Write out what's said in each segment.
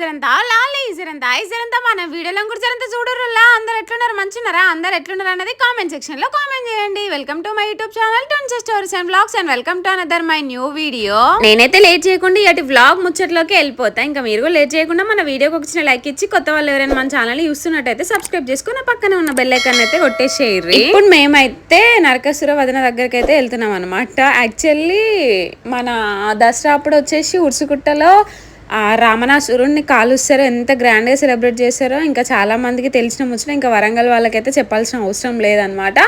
జరంతా లాలి జరంతా ఐ జరంతా మన వీడియోలో కూడా జరంతా చూడరులా? అందరు ఎట్లున్నారు? మంచున్నారా అందరు ఎట్లున్నారు అనేది కామెంట్ సెక్షన్లో కామెంట్ చేయండి. Welcome to my YouTube channel tense stories and blogs and welcome to another my new video నేనైతే లేట్ చేయకుండా ఇటు వ్లాగ్ ముచ్చట్లోకి వెళ్ళిపోతా. ఇంకా మీరు కూడా లేట్ చేయకుండా మన వీడియోకి వచ్చిన లైక్ ఇచ్చి కొత్త వాళ్ళు ఎవరైనా మన ఛానల్ చూస్తున్నట్టయితే సబ్స్క్రైబ్ చేసుకుని పక్కన ఉన్న బెల్ ఐకాన్ అయితే కొట్టేసేయండి. ఇప్పుడు మేమైతే నరకసుర వదన దగ్గరికి అయితే వెళ్తున్నాం అనమాట యాక్చువల్లీ మన దసరా అప్పుడు వచ్చేసి ఉరుసుకుట్టలో రామణాసురుణ్ణి కాలుస్తారు. కాలుస్తారో ఎంత గ్రాండ్గా సెలబ్రేట్ చేస్తారో ఇంకా చాలామందికి తెలిసిన ముచ్చట ఇంకా వరంగల్ వాళ్ళకైతే చెప్పాల్సిన అవసరం లేదనమాట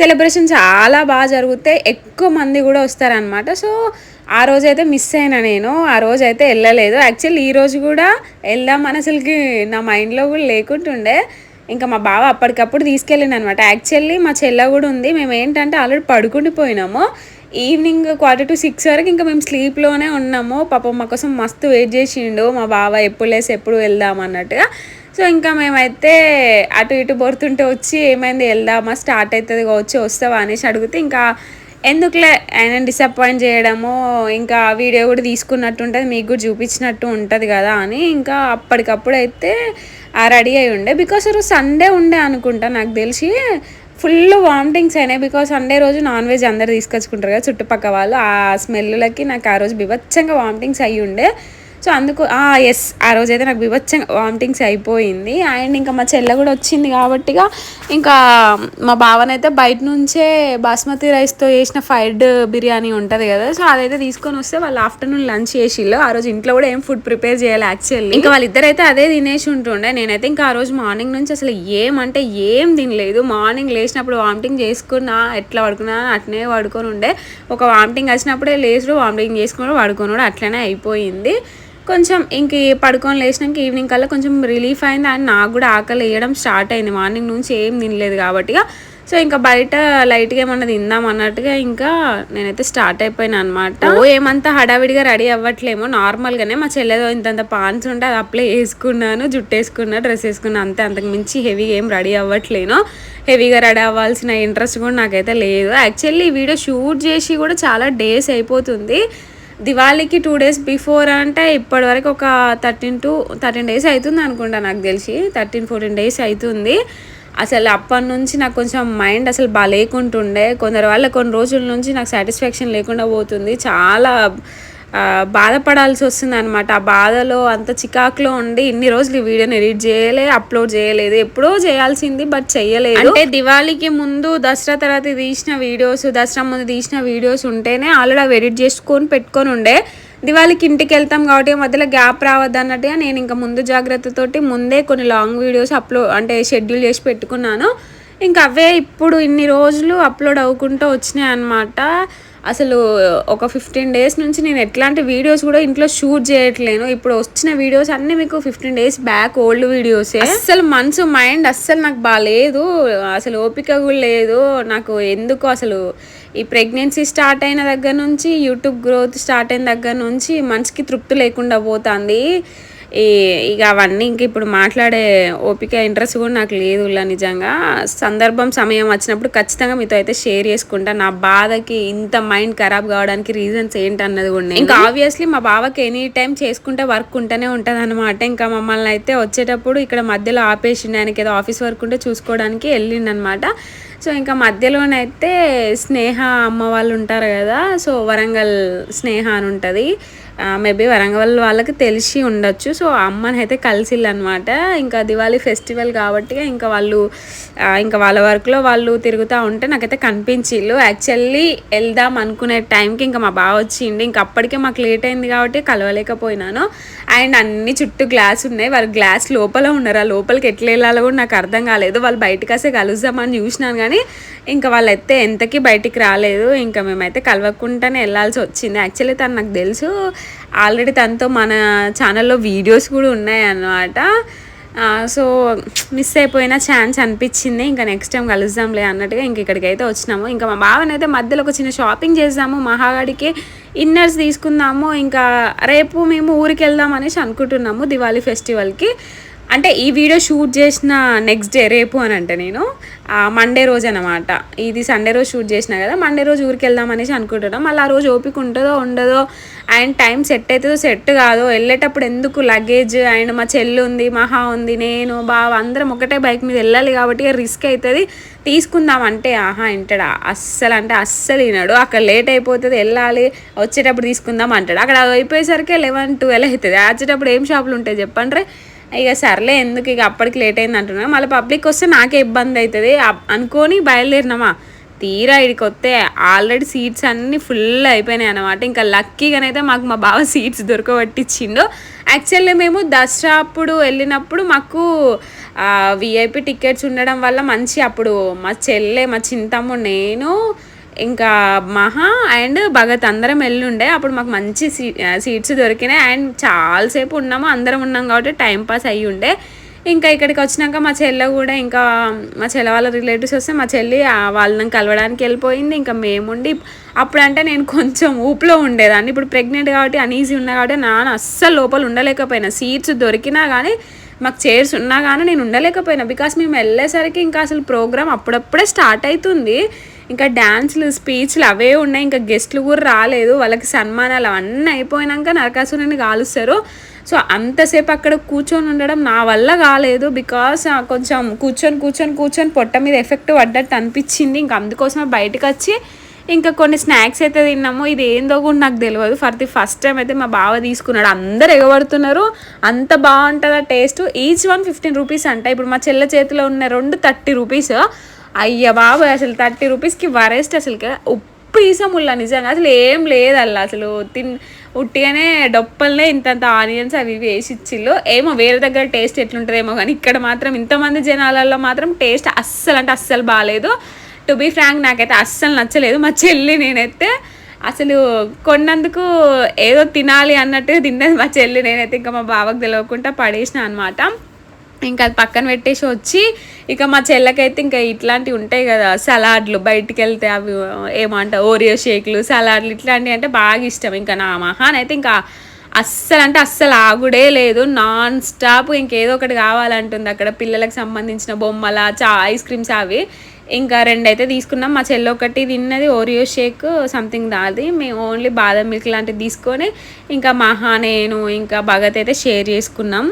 సెలబ్రేషన్ చాలా బాగా జరిగితే ఎక్కువ మంది కూడా వస్తారనమాట సో ఆ రోజైతే మిస్ అయినా నేను. ఆ రోజు అయితే వెళ్ళలేదు. యాక్చువల్లీ ఈ రోజు కూడా వెళ్దామని అసలుకి నా మైండ్లో కూడా లేకుంటుండే. ఇంకా మా బావ అప్పటికప్పుడు తీసుకెళ్ళిండు అనమాట యాక్చువల్లీ మా చెల్ల కూడా ఉంది. మేము ఏంటంటే ఆల్రెడీ పడుకుండిపోయినాము. ఈవినింగ్ క్వార్టర్ టు సిక్స్ వరకు ఇంకా మేము స్లీప్లోనే ఉన్నాము. పాపం మా కోసం మస్తు వెయిట్ చేసిండు. మా బావ ఎప్పుడు లేసి ఎప్పుడు వెళ్దాం అన్నట్టుగా. సో ఇంకా మేమైతే అటు ఇటు బొరుతుంటే వచ్చి ఏమైంది? వెళ్దామా? స్టార్ట్ అవుతుంది వచ్చి వస్తావా అనేసి అడిగితే ఇంకా ఎందుకులే? ఆయన డిసప్పాయింట్ చేయడము ఇంకా వీడియో కూడా తీసుకున్నట్టు ఉంటుంది మీకు కూడా చూపించినట్టు ఉంటుంది కదా అని ఇంకా అప్పటికప్పుడు అయితే రెడీ అయి ఉండే. బికాస్ రోజు సండే ఉండే అనుకుంటా నాకు తెలిసి. ఫుల్ వామిటింగ్స్ అయినాయి బికాస్ సండే రోజు నాన్ వెజ్ అందరు తీసుకొచ్చుకుంటారు కదా చుట్టుపక్క వాళ్ళు. ఆ స్మెల్లకి నాకు ఆ రోజు బిభత్సంగా వామిటింగ్స్ అయ్యి ఉండే సో అందుకు ఎస్ ఆ రోజు అయితే నాకు బిభత్సంగా వామిటింగ్స్ అయిపోయింది. అండ్ ఇంకా మా చెల్లె కూడా వచ్చింది కాబట్టిగా ఇంకా మా భావనైతే బయట నుంచే బాస్మతి రైస్తో చేసిన ఫ్రైడ్ బిర్యానీ ఉంటుంది కదా సో అదైతే తీసుకొని వస్తే వాళ్ళు ఆఫ్టర్నూన్ లంచ్ చేసిళ్ళు. ఆ రోజు ఇంట్లో కూడా ఏం ఫుడ్ ప్రిపేర్ చేయాలి యాక్చువల్లీ. ఇంకా వాళ్ళిద్దరైతే అదే తినేసి ఉంటుండే. నేనైతే ఇంకా ఆ రోజు మార్నింగ్ నుంచి అసలు ఏమంటే ఏం తినలేదు. మార్నింగ్ లేచినప్పుడు వామిటింగ్ చేసుకున్నా ఎట్లా పడుకున్నా అట్నే పడుకొని ఉండే. ఒక వామిటింగ్ వచ్చినప్పుడే లేచుడు వామిటింగ్ చేసుకుని పడుకొని అట్లనే అయిపోయింది. కొంచెం ఇంక పడుకొని లేచినాక ఈవినింగ్ కల్లా కొంచెం రిలీఫ్ అయింది అండ్ నాకు కూడా ఆకలి వేయడం స్టార్ట్ అయింది. మార్నింగ్ నుంచి ఏం తినలేదు కాబట్టి సో ఇంకా బయట లైట్గా ఏమన్నా తిందాం అన్నట్టుగా ఇంకా నేనైతే స్టార్ట్ అయిపోయినా అనమాట ఓ ఏమంతా హడావిడిగా రెడీ అవ్వట్లేమో. నార్మల్గానే మా చెల్లెదో ఇంతంత పాన్స్ ఉంటే అది అప్లై వేసుకున్నాను జుట్టు వేసుకున్నా డ్రెస్ వేసుకున్నా అంతే. అంతకు మించి హెవీగా ఏం రెడీ అవ్వట్లేను. హెవీగా రెడీ అవ్వాల్సిన ఇంట్రెస్ట్ కూడా నాకైతే లేదు. యాక్చువల్లీ ఈ వీడియో షూట్ చేసి కూడా చాలా డేస్ అయిపోతుంది. దివాళీకి టూ డేస్ బిఫోర్ అంటే ఇప్పటి వరకు ఒక థర్టీన్ టు థర్టీన్ డేస్ అవుతుంది అనుకుంటా నాకు తెలిసి. థర్టీన్ ఫోర్టీన్ డేస్ అవుతుంది అసలు అప్పటి నుంచి నాకు కొంచెం మైండ్ అసలు బాగా లేకుంటుండే. కొందరు వల్ల కొన్ని రోజుల నుంచి నాకు సాటిస్ఫాక్షన్ లేకుండా పోతుంది. చాలా బాధపడాల్సి వస్తుంది అనమాట ఆ బాధలో అంత చికాకులో ఉండి ఇన్ని రోజులు ఈ వీడియోని ఎడిట్ చేయలే అప్లోడ్ చేయలేదు ఎప్పుడో చేయాల్సింది బట్ చేయలేదు. అంటే దివాళీకి ముందు దసరా తర్వాత తీసిన వీడియోస్ దసరా ముందు తీసిన వీడియోస్ ఉంటేనే ఆల్రెడీ అవి ఎడిట్ చేసుకొని పెట్టుకొని ఉండే. దివాళీకి ఇంటికి వెళ్తాం కాబట్టి మధ్యలో గ్యాప్ రావద్దు అన్నట్టుగా నేను ఇంకా ముందు జాగ్రత్తతోటి ముందే కొన్ని లాంగ్ వీడియోస్ అప్లోడ్ అంటే షెడ్యూల్ చేసి పెట్టుకున్నాను. ఇంకా అవే ఇప్పుడు ఇన్ని రోజులు అప్లోడ్ అవ్వకుంటూ వచ్చినాయి అనమాట అసలు ఒక ఫిఫ్టీన్ డేస్ నుంచి నేను ఎట్లాంటి వీడియోస్ కూడా ఇంట్లో షూట్ చేయట్లేను. ఇప్పుడు వచ్చిన వీడియోస్ అన్ని మీకు ఫిఫ్టీన్ డేస్ బ్యాక్ ఓల్డ్ వీడియోసే అసలు మనసు మైండ్ అస్సలు నాకు బాగాలేదు అసలు ఓపిక కూడా లేదు. నాకు ఎందుకు అసలు ఈ ప్రెగ్నెన్సీ స్టార్ట్ అయిన దగ్గర నుంచి యూట్యూబ్ గ్రోత్ స్టార్ట్ అయిన దగ్గర నుంచి మనసుకి తృప్తి లేకుండా పోతుంది. ఈ ఇక అవన్నీ ఇంక ఇప్పుడు మాట్లాడే ఓపిక ఇంట్రెస్ట్ కూడా నాకు లేదు నిజంగా. సందర్భం సమయం వచ్చినప్పుడు ఖచ్చితంగా మీతో అయితే షేర్ చేసుకుంటా. నా బాధకి ఇంత మైండ్ ఖరాబ్ కావడానికి రీజన్స్ ఏంటన్నది కూడా ఇంకా ఆబ్వియస్లీ మా బావకి ఎనీ టైం చేసుకుంటే వర్క్ ఉంటూనే ఉంటుంది అనమాట ఇంకా మమ్మల్ని అయితే వచ్చేటప్పుడు ఇక్కడ మధ్యలో ఆపేసిండు. ఆయనకి ఏదో ఆఫీస్ వర్క్ ఉంటే చూసుకోవడానికి వెళ్ళిండనమాట సో ఇంకా మధ్యలోనైతే స్నేహ అమ్మ వాళ్ళు ఉంటారు కదా. సో వరంగల్ స్నేహ అని ఉంటుంది. మేబీ వరంగల్ వాళ్ళకి తెలిసి ఉండొచ్చు. సో అమ్మని అయితే కలిసిల్లనమాట ఇంకా దివాళీ ఫెస్టివల్ కాబట్టి ఇంకా వాళ్ళు ఇంకా వాళ్ళ వర్క్లో వాళ్ళు తిరుగుతూ ఉంటే నాకైతే కనిపించిళ్ళు. యాక్చువల్లీ వెళ్దాం అనుకునే టైంకి ఇంకా మా బావ వచ్చిండి. ఇంకా అప్పటికే మాకు లేట్ అయింది కాబట్టి కలవలేకపోయినాను. అండ్ అన్ని చుట్టూ గ్లాస్ ఉన్నాయి. వాళ్ళు గ్లాస్ లోపల ఉన్నారు. ఆ లోపలికి ఎట్లా వెళ్ళాలో కూడా నాకు అర్థం కాలేదు. వాళ్ళు బయటకు వస్తే కలుద్దామని చూసినాను కానీ ఇంకా వాళ్ళు అయితే ఎంతకీ బయటికి రాలేదు. ఇంకా మేమైతే కలవకుండానే వెళ్ళాల్సి వచ్చింది. యాక్చువల్లీ తను నాకు తెలుసు. ఆల్రెడీ తనతో మన ఛానల్లో వీడియోస్ కూడా ఉన్నాయి అన్నమాట. సో మిస్ అయిపోయిన ఛాన్స్ అనిపించింది. ఇంకా నెక్స్ట్ టైం కలుద్దాంలే అన్నట్టుగా ఇంక ఇక్కడికైతే వచ్చినాము. ఇంకా మా బావనైతే మధ్యలో ఒక చిన్న షాపింగ్ చేద్దాము. మహాగాడికి ఇన్నర్స్ తీసుకుందాము. ఇంకా రేపు మేము ఊరికి వెళ్దాం అనేసి అనుకుంటున్నాము. దివాళీ ఫెస్టివల్కి అంటే ఈ వీడియో షూట్ చేసిన నెక్స్ట్ డే రేపు అని అంటే నేను. మండే రోజు అనమాట ఇది సండే రోజు షూట్ చేసిన కదా మండే రోజు ఊరికి వెళ్దాం అనేసి అనుకుంటున్నాం. మళ్ళీ ఆ రోజు ఓపిక ఉంటుందో ఉండదో అండ్ టైం సెట్ అవుతుందో సెట్ కాదో వెళ్ళేటప్పుడు ఎందుకు లగేజ్ అండ్ మా చెల్లు ఉంది మహా ఉంది నేను బావ అందరం ఒకటే బైక్ మీద వెళ్ళాలి కాబట్టి రిస్క్ అవుతుంది. తీసుకుందాం అంటే ఆహా వింటాడా అస్సలు అంటే అస్సలు వినాడు. అక్కడ లేట్ అయిపోతుంది వెళ్ళాలి వచ్చేటప్పుడు తీసుకుందాం అంటాడు. అక్కడ అయిపోయేసరికి లెవెన్ ట్వెల్వ్ అవుతుంది. వచ్చేటప్పుడు ఏం షాపులు ఉంటాయి చెప్పండి రే? ఇక సర్లే ఎందుకు ఇక అప్పటికి లేట్ అయింది అంటున్నా మళ్ళీ పబ్లిక్ వస్తే నాకే ఇబ్బంది అవుతుంది. అనుకోని అనుకొని బయలుదేరినామా? తీరా ఇడికి వస్తే ఆల్రెడీ సీట్స్ అన్నీ ఫుల్ అయిపోయినాయి అనమాట ఇంకా లక్కీగానైతే మాకు మా బావ సీట్స్ దొరకబట్టిచ్చిండు యాక్చువల్లీ మేము దసరా అప్పుడు వెళ్ళినప్పుడు మాకు విఐపి టికెట్స్ ఉండడం వల్ల మంచి అప్పుడు మా చెల్లె మా చింతమ్ము నేను ఇంకా మహా అండ్ భగత్ అందరం వెళ్ళుండే అప్పుడు మాకు మంచి సీ సీట్స్ దొరికినాయి. అండ్ చాలాసేపు ఉన్నాము. అందరం ఉన్నాం కాబట్టి టైం పాస్ అయ్యి ఉండే. ఇంకా ఇక్కడికి వచ్చినాక మా చెల్లె కూడా ఇంకా మా చెల్లె వాళ్ళ రిలేటివ్స్ వస్తే మా చెల్లి వాళ్ళని కలవడానికి వెళ్ళిపోయింది. ఇంకా మేముండి అప్పుడంటే నేను కొంచెం ఊపులో ఉండేదాన్ని. ఇప్పుడు ప్రెగ్నెంట్ కాబట్టి అనీజీ ఉన్నా కాబట్టి నాన్న అస్సలు లోపల ఉండలేకపోయినా. సీట్స్ దొరికినా కానీ మాకు చైర్స్ ఉన్నా కానీ నేను ఉండలేకపోయినా. బికాస్ మేము వెళ్ళేసరికి ఇంకా అసలు ప్రోగ్రామ్ అప్పుడప్పుడే స్టార్ట్ అవుతుంది. ఇంకా డ్యాన్స్లు స్పీచ్లు అవే ఉన్నాయి. ఇంకా గెస్ట్లు కూడా రాలేదు. వాళ్ళకి సన్మానాలు అవన్నీ అయిపోయినాక నరకాసురుని కాలుస్తారు. సో అంతసేపు అక్కడ కూర్చొని ఉండడం నా వల్ల కాలేదు. బికాస్ కొంచెం కూర్చొని కూర్చొని కూర్చొని పొట్ట మీద ఎఫెక్ట్ పడ్డట్టు అనిపించింది. ఇంకా అందుకోసమే బయటకు వచ్చి ఇంకా కొన్ని స్నాక్స్ అయితే తిన్నాము. ఇది ఏందో కూడా నాకు తెలియదు ఫర్ ది ఫస్ట్ టైం అయితే మా బావ తీసుకున్నాడు. అందరు ఎగబడుతున్నారు. అంత బాగుంటుందా taste? Each one fifteen rupees అంట. ఇప్పుడు మా చెల్ల చేతిలో ఉన్న రెండు థర్టీ రూపీస్. అయ్య బాబు అసలు థర్టీ రూపీస్కి వరేస్ట్ అసలు ఉప్పు ఈసముల్లా నిజంగా. అసలు ఏం లేదు అసలు తిన్ ఉట్టిగానే డొప్పల్నే ఇంతంత ఆనియన్స్ అవి ఇవి వేసి ఇచ్చిళ్ళు ఏమో వేరే దగ్గర టేస్ట్ ఎట్లుంటుందేమో కానీ ఇక్కడ మాత్రం ఇంతమంది జనాలలో మాత్రం టేస్ట్ అస్సలు అంటే అస్సలు బాగాలేదు టు బీ ఫ్రాంక్ నాకైతే అస్సలు నచ్చలేదు. మా చెల్లి నేనైతే అసలు కొన్నందుకు ఏదో తినాలి అన్నట్టుగా తిన్నది మా చెల్లి. నేనైతే ఇంకా మా బావకు తెలియకుండా పడేసిన అనమాట ఇంకా అది పక్కన పెట్టేసి వచ్చి ఇక మా చెల్లకైతే ఇంకా ఇట్లాంటివి ఉంటాయి కదా సలాడ్లు బయటికి వెళ్తే అవి ఏమంటారు ఓరియో షేక్లు సలాడ్లు ఇట్లాంటివి అంటే బాగా ఇష్టం. ఇంకా నా మహాన్ అయితే ఇంకా అస్సలు అంటే అస్సలు ఆగుడే లేదు. నాన్ స్టాప్ ఇంకేదో ఒకటి కావాలంటుంది. అక్కడ పిల్లలకు సంబంధించిన బొమ్మల చా ఐస్ క్రీమ్స్ అవి. ఇంకా రెండు అయితే తీసుకున్నాం. మా చెల్లి ఒకటి తిన్నది ఓరియో షేక్ సంథింగ్ దాది మేము ఓన్లీ బాదం మిల్క్ లాంటివి తీసుకొని ఇంకా మహా నేను ఇంకా భగత్ అయితే షేర్ చేసుకున్నాం.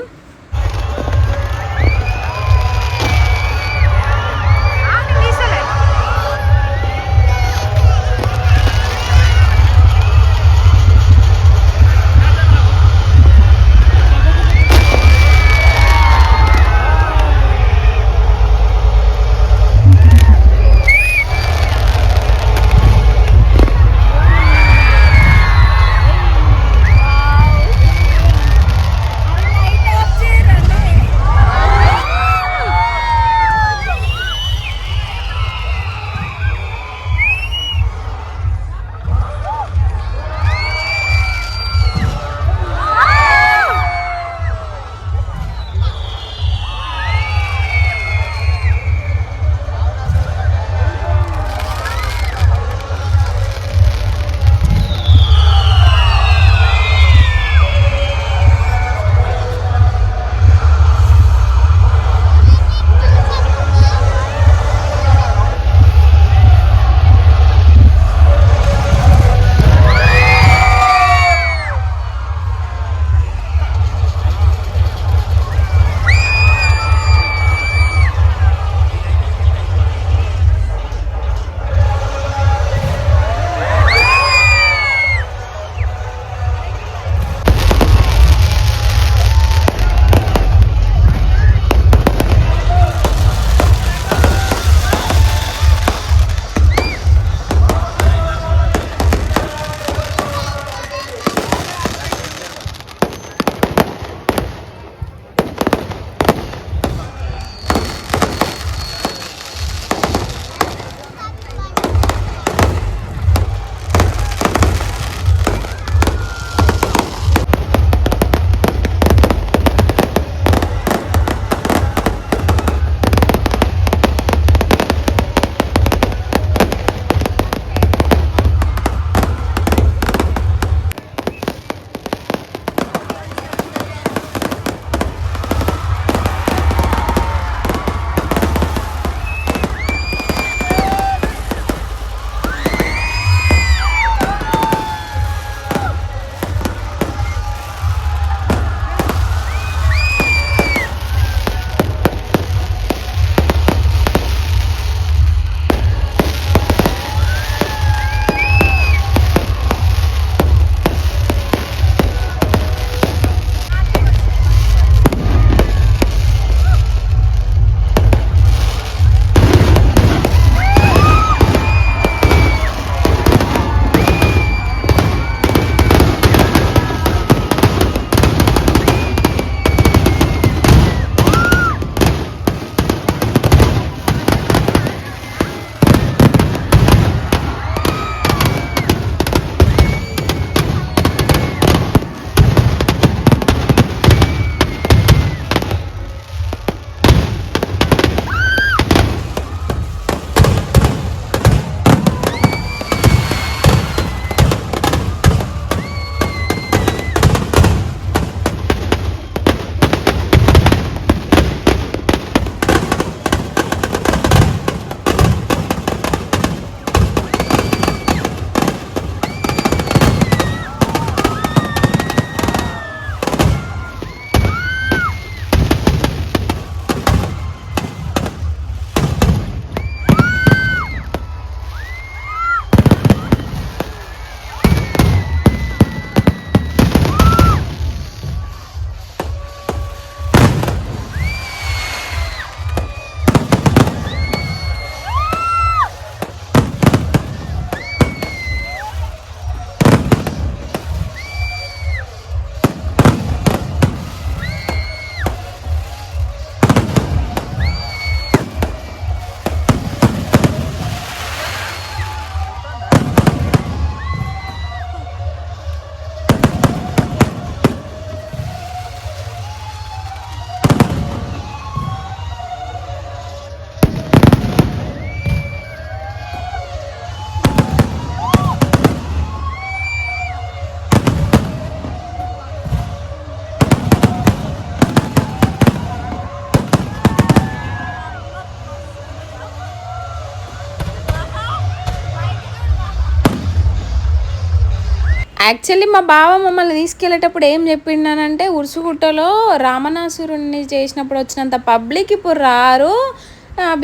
యాక్చువల్లీ మా బావ మమ్మల్ని తీసుకెళ్ళేటప్పుడు ఏం చెప్పిండానంటే ఉరుసుగుట్టలో రామనాసురుణ్ణి చేసినప్పుడు వచ్చినంత పబ్లిక్ ఇప్పుడు రారు.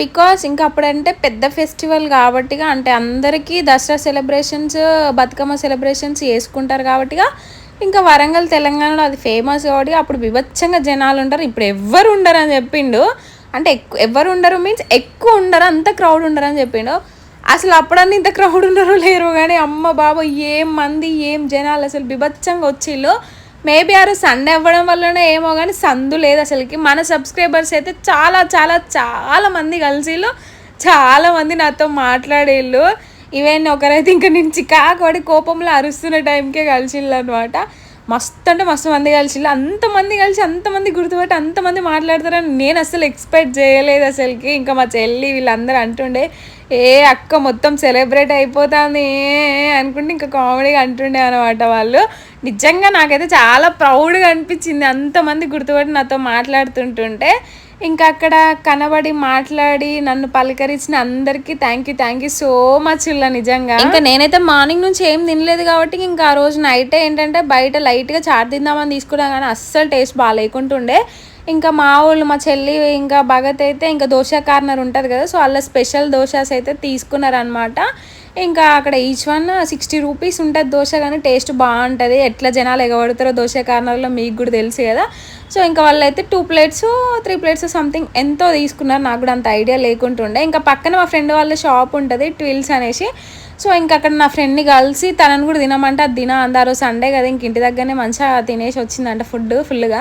బికాస్ ఇంకా అప్పుడంటే పెద్ద ఫెస్టివల్ కాబట్టిగా అంటే అందరికీ దసరా సెలబ్రేషన్స్ బతుకమ్మ సెలబ్రేషన్స్ చేసుకుంటారు కాబట్టిగా ఇంకా వరంగల్ తెలంగాణలో అది ఫేమస్ కాబట్టి అప్పుడు వివచ్చంగా జనాలు ఉంటారు ఇప్పుడు ఎవ్వరు ఉండరు అని చెప్పిండు. అంటే ఎక్కువ ఎవరు ఉండరు మీన్స్ ఎక్కువ ఉండరు అంత క్రౌడ్ ఉండరు అని చెప్పిండు. అసలు అప్పుడన్నీ ఇంత క్రౌడ్ ఉన్నారు లేరు కానీ అమ్మ బాబు ఏం మంది ఏం జనాలు అసలు బిభత్సంగా వచ్చిళ్ళు మేబీ ఆరు సండే అవ్వడం వల్లనే ఏమో కానీ సందు లేదు అసలుకి. మన సబ్స్క్రైబర్స్ అయితే చాలా చాలా చాలా మంది కలిసిళ్ళు చాలా మంది నాతో మాట్లాడేళ్ళు ఈవెన్ ఒకరైతే ఇంకా నేను చికాకు కోపంలో అరుస్తున్న టైంకే కలిసిళ్ళు అనమాట మస్తు అంటే మస్తు మంది కలిసిళ్ళు అంతమంది కలిసి అంతమంది గుర్తుపట్టి అంతమంది మాట్లాడతారని నేను అసలు ఎక్స్పెక్ట్ చేయలేదు అసలుకి. ఇంకా మా చెల్లి వీళ్ళందరూ అంటుండే ఏ అక్క మొత్తం సెలబ్రేట్ అయిపోతుంది అనుకుంటే ఇంకా కామెడీగా అంటుండే అనమాట వాళ్ళు. నిజంగా నాకైతే చాలా ప్రౌడ్గా అనిపించింది అంతమంది గుర్తుపట్టి నాతో మాట్లాడుతుంటుంటే. ఇంకా అక్కడ కనబడి మాట్లాడి నన్ను పలకరించిన అందరికీ thank you thank you so much ఇలా నిజంగా. ఇంకా నేనైతే మార్నింగ్ నుంచి ఏం తినలేదు కాబట్టి ఇంకా ఆ రోజు నైట్ ఏంటంటే బయట లైట్గా చాట్ తిందామని తీసుకున్నా కానీ అస్సలు టేస్ట్ బాగాలేకుంటుండే ఇంకా మా వాళ్ళు మా చెల్లి ఇంకా భగత్ అయితే ఇంకా దోశ కార్నర్ ఉంటుంది కదా సో అలా స్పెషల్ దోశాస్ అయితే తీసుకున్నారనమాట ఇంకా అక్కడ ఈచ్ వన్ సిక్స్టీ రూపీస్ ఉంటుంది దోశ కానీ టేస్ట్ బాగుంటుంది. ఎట్లా జనాలు ఎగబడతారో దోశ కార్నర్లో మీకు కూడా తెలుసు కదా. సో ఇంకా వాళ్ళైతే two plates three plates something ఎంతో తీసుకున్నారు. నాకు కూడా అంత ఐడియా లేకుంటుండే ఇంకా పక్కన మా ఫ్రెండ్ వాళ్ళ షాప్ ఉంటుంది ట్విల్స్ అనేసి. సో ఇంకా అక్కడ నా ఫ్రెండ్ని కలిసి తనని కూడా తినమంటే అది తిన అందరూ సండే కదా ఇంక ఇంటి దగ్గరనే మంచిగా తినేసి వచ్చిందంట ఫుడ్ ఫుల్గా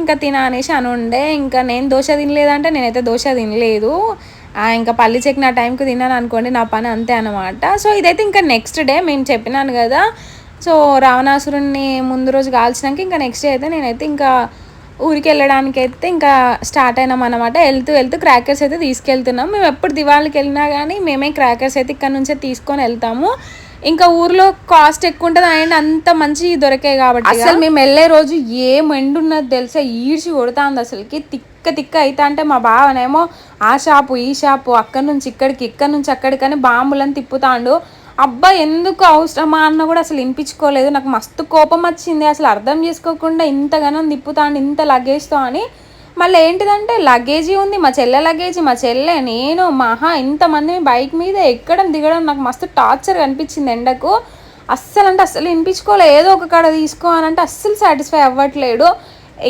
ఇంకా తిన అనేసి అని ఉండే ఇంకా నేను దోశ తినలేదంటే నేనైతే దోశ తినలేదు. ఇంకా పల్లి చెక్కి నా టైంకి తిన్నాను అనుకోండి నా పని అంతే అనమాట సో ఇదైతే ఇంకా నెక్స్ట్ డే మేము చెప్పినాను కదా. సో రావణాసురుణ్ణి ముందు రోజు కాల్చినాక ఇంకా నెక్స్ట్ డే అయితే నేనైతే ఇంకా ఊరికి వెళ్ళడానికి అయితే ఇంకా స్టార్ట్ అయినాం అనమాట వెళ్తూ వెళ్తూ క్రాకర్స్ అయితే తీసుకెళ్తున్నాం. మేము ఎప్పుడు దివాళికి వెళ్ళినా కానీ మేమే క్రాకర్స్ అయితే ఇక్కడ నుంచే తీసుకొని వెళ్తాము. ఇంకా ఊర్లో కాస్ట్ ఎక్కువ ఉంటుంది అండ్ అంత మంచి దొరికాయి కాబట్టి అసలు మేము వెళ్ళే రోజు ఏం ఎండున్నది తెలుసా? ఈడ్చి కొడుతుంది అసలుకి. తిక్క తిక్క అయితే అంటే మా బావనేమో ఆ షాపు ఈ షాపు అక్కడి నుంచి ఇక్కడికి ఇక్కడి నుంచి అక్కడికని బాంబులను తిప్పుతాండు. అబ్బా ఎందుకు అవసరమా అన్న కూడా అసలు వినిపించుకోలేదు. నాకు మస్తు కోపం వచ్చింది. అసలు అర్థం చేసుకోకుండా ఇంతగానో తిప్పుతాండు ఇంత లగేజ్తో అని. మళ్ళీ ఏంటిదంటే లగేజీ ఉంది మా చెల్లె లగేజీ మా చెల్లె నేను మహా ఇంతమంది బైక్ మీద ఎక్కడం దిగడం నాకు మస్తు టార్చర్ కనిపించింది ఎండకు. అస్సలు అంటే అస్సలు వినిపించుకోలే. ఏదో ఒక కాడ తీసుకో అని అంటే అస్సలు సాటిస్ఫై అవ్వట్లేడు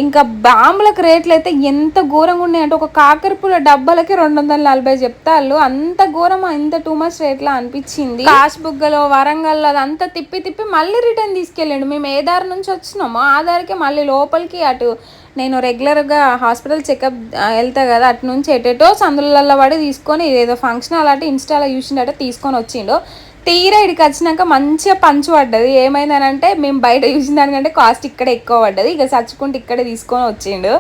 ఇంకా బాంబులకు రేట్లు అయితే ఎంత ఘోరంగా ఉన్నాయంటే ఒక కాకరపూల డబ్బాలకి రెండు వందల నలభై చెప్తాళ్ళు. అంత ఘోరం ఇంత టూ మచ్ రేట్లా అనిపించింది. కాష్ బుగ్గలో వరంగల్లో అదంతా తిప్పి తిప్పి మళ్ళీ రిటర్న్ తీసుకెళ్ళండి. మేము ఏ దారి నుంచి వచ్చినామో ఆ దారికి మళ్ళీ లోపలికి అటు నేను రెగ్యులర్గా హాస్పిటల్ చెకప్ వెళ్తా కదా అటు నుంచి ఎటెటో సందులలో పడి తీసుకొని ఏదో ఫంక్షన్ అలాంటి ఇన్స్టాలో చూసిండట తీసుకొని వచ్చిండు. తీరా ఇక్కడికి వచ్చినాక మంచిగా పంచు పడ్డది. ఏమైందనంటే మేము బయట చూసిన దానికంటే కాస్ట్ ఇక్కడ ఎక్కువ పడ్డది. ఇక చచ్చుకుంటే ఇక్కడే తీసుకొని వచ్చిండు.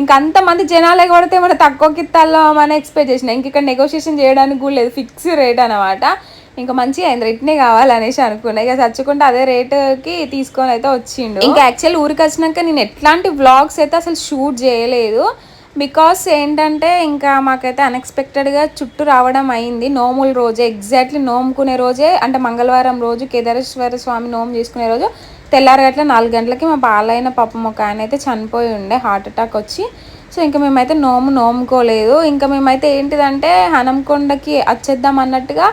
ఇంకా అంతమంది జనాలే కొడితే మన తక్కువకి ఇత్తాలో మన ఎక్స్పెక్ట్ చేసిన. ఇంక ఇక్కడ నెగోషియేషన్ చేయడానికి కూడా లేదు. ఫిక్స్ రేట్ అనమాట ఇంకా మంచిగా అయింది రిటర్నే కావాలనేసి అనుకున్నా. ఇక చచ్చుకుంటే అదే రేటుకి తీసుకొని అయితే వచ్చిండు. ఇంకా యాక్చువల్ ఊరికి వచ్చినాక నేను ఎట్లాంటి వ్లాగ్స్ అయితే అసలు షూట్ చేయలేదు. బికాస్ ఏంటంటే ఇంకా మాకైతే అన్ఎక్స్పెక్టెడ్గా చుట్టూ రావడం అయింది. నోముల రోజే ఎగ్జాక్ట్లీ నోముకునే రోజే అంటే మంగళవారం రోజు కేదారేశ్వర స్వామి నోము చేసుకునే రోజు తెల్లారగట్ల నాలుగు గంటలకి మా బాలైన పాపం ఒక ఆయన అయితే చనిపోయి ఉండే హార్ట్ అటాక్ వచ్చి. సో ఇంకా మేమైతే నోము నోముకోలేదు. ఇంకా మేమైతే ఏంటిదంటే హనంకొండకి వచ్చేద్దాం అన్నట్టుగా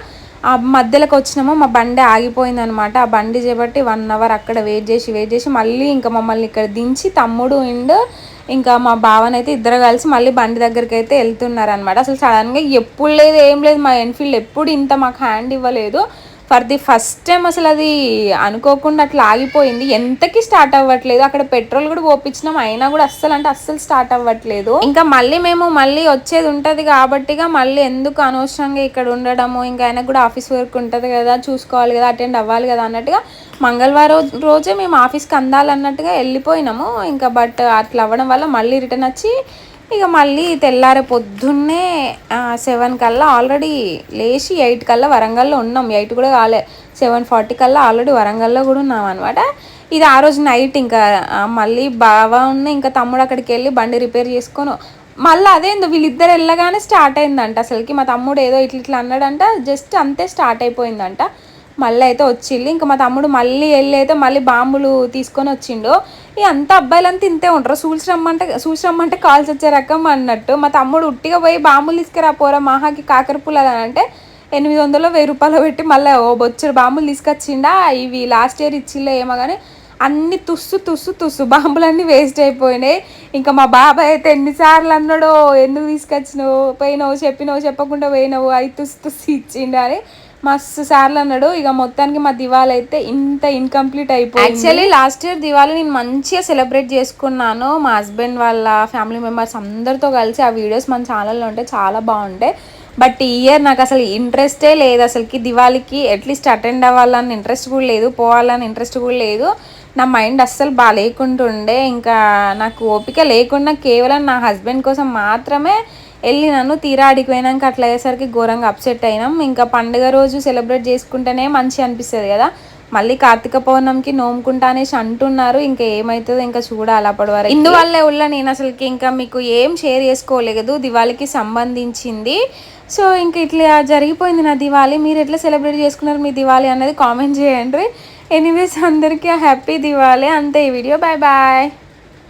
మధ్యలోకి వచ్చినామో మా బండి ఆగిపోయింది అనమాట ఆ బండి చేపట్టి వన్ అవర్ అక్కడ వెయిట్ చేసి వెయిట్ చేసి మళ్ళీ ఇంకా మమ్మల్ని ఇక్కడ దించి తమ్ముడు అండ్ ఇంకా మా బావనైతే ఇద్దరు కలిసి మళ్ళీ బండి దగ్గరికి అయితే వెళ్తున్నారు అనమాట అసలు సడన్గా ఎప్పుడు లేదు ఏం లేదు మా ఎన్ఫీల్డ్ ఎప్పుడు ఇంత మాకు హ్యాండ్ ఇవ్వలేదు. ఫర్ ది ఫస్ట్ టైం అసలు అది అనుకోకుండా అట్లా ఆగిపోయింది. ఎంతకి స్టార్ట్ అవ్వట్లేదు. అక్కడ పెట్రోల్ కూడా పోపించినాం అయినా కూడా అస్సలు అంటే అస్సలు స్టార్ట్ అవ్వట్లేదు. ఇంకా మళ్ళీ మేము మళ్ళీ వచ్చేది ఉంటుంది కాబట్టిగా మళ్ళీ ఎందుకు అనవసరంగా ఇక్కడ ఉండడము? ఇంకా ఆయనకు కూడా ఆఫీస్ వర్క్ ఉంటుంది కదా చూసుకోవాలి కదా అటెండ్ అవ్వాలి కదా అన్నట్టుగా మంగళవారం రోజే మేము ఆఫీస్కి అందాలన్నట్టుగా వెళ్ళిపోయినాము. ఇంకా బట్ అట్లా అవ్వడం వల్ల మళ్ళీ రిటర్న్ వచ్చి ఇక మళ్ళీ తెల్లారే పొద్దున్నే సెవెన్ కల్లా ఆల్రెడీ లేచి ఎయిట్ కల్లా వరంగల్లో ఉన్నాం. ఎయిట్ కూడా కాలే. సెవెన్ ఫార్టీ కల్లా ఆల్రెడీ వరంగల్లో కూడా ఉన్నాం అనమాట ఇది ఆ రోజు నైట్ ఇంకా మళ్ళీ బాగా ఉన్న ఇంకా తమ్ముడు అక్కడికి వెళ్ళి బండి రిపేర్ చేసుకొని మళ్ళీ అదేందో వీళ్ళిద్దరు వెళ్ళగానే స్టార్ట్ అయిందంట. అసలుకి మా తమ్ముడు ఏదో ఇట్లా ఇట్లా అన్నాడంట. జస్ట్ అంతే స్టార్ట్ అయిపోయిందంట. మళ్ళీ అయితే వచ్చిళ్ళు ఇంకా మా తమ్ముడు మళ్ళీ వెళ్ళి అయితే మళ్ళీ బాంబులు తీసుకొని వచ్చిండు. ఈ అంత అబ్బాయిలంతా ఇంతే ఉంటారు. చూసి రమ్మంటే చూసి రమ్మంటే కాల్స్ వచ్చే రకం అన్నట్టు. మా తమ్ముడు ఉట్టిగా పోయి బాంబులు తీసుకురా పోరా మహాకి కాకరపుల్ల అని అంటే ఎనిమిది వందలు వెయ్యి రూపాయలు పెట్టి మళ్ళీ ఓ బొచ్చుడు బాంబులు తీసుకొచ్చిండా. ఇవి లాస్ట్ ఇయర్ ఇచ్చిలే ఏమో కానీ అన్ని తుస్సు తుస్సు తుస్సు. బాంబులన్నీ వేస్ట్ అయిపోయినాయి. ఇంకా మా బాబాయ్ అయితే ఎన్నిసార్లు అన్నాడో ఎందుకు తీసుకొచ్చినావు? పోయినావు చెప్పినావు చెప్పకుండా పోయినావు అవి తుస్సు తుస్సు ఇచ్చిండు అని మస్తు సార్లు అన్నాడు. ఇక మొత్తానికి మా దివాళి అయితే ఇంత ఇన్కంప్లీట్ అయిపోయింది. యాక్చువల్లీ లాస్ట్ ఇయర్ దివాళి నేను మంచిగా సెలబ్రేట్ చేసుకున్నాను. మా హస్బెండ్ వాళ్ళ ఫ్యామిలీ మెంబర్స్ అందరితో కలిసి ఆ వీడియోస్ మన ఛానల్లో ఉంటే చాలా బాగుంటాయి బట్ ఈ ఇయర్ నాకు అసలు ఇంట్రెస్టే లేదు. అసలుకి దివాళికి అట్లీస్ట్ అటెండ్ అవ్వాలని ఇంట్రెస్ట్ కూడా లేదు పోవాలని ఇంట్రెస్ట్ కూడా లేదు. నా మైండ్ అస్సలు బాగా లేకుంటుండే. ఇంకా నాకు ఓపిక లేకుండా కేవలం నా హస్బెండ్ కోసం మాత్రమే వెళ్ళినాను తీరా ఆడికి పోయినాక అట్లా అయ్యేసరికి ఘోరంగా అప్సెట్ అయినాం. ఇంకా పండుగ రోజు సెలబ్రేట్ చేసుకుంటేనే మంచి అనిపిస్తుంది కదా. మళ్ళీ కార్తీక పౌర్ణమికి నోముకుంటా అనేసి అంటున్నారు. ఇంకా ఏమవుతుందో ఇంకా చూడాలి అప్పటి వరకు. ఇందువల్లే ఉల్ల నేను అసలుకి ఇంకా మీకు ఏం షేర్ చేసుకోలేదు. దివాళికి సంబంధించింది. సో ఇంక ఇట్లా జరిగిపోయింది నా దివాళీ. మీరు ఎట్లా సెలబ్రేట్ చేసుకున్నారు మీ దివాళీ అనేది కామెంట్ చేయండి. ఎనీవేస్ అందరికీ హ్యాపీ దివాళీ. అంతే ఈ వీడియో బాయ్ బాయ్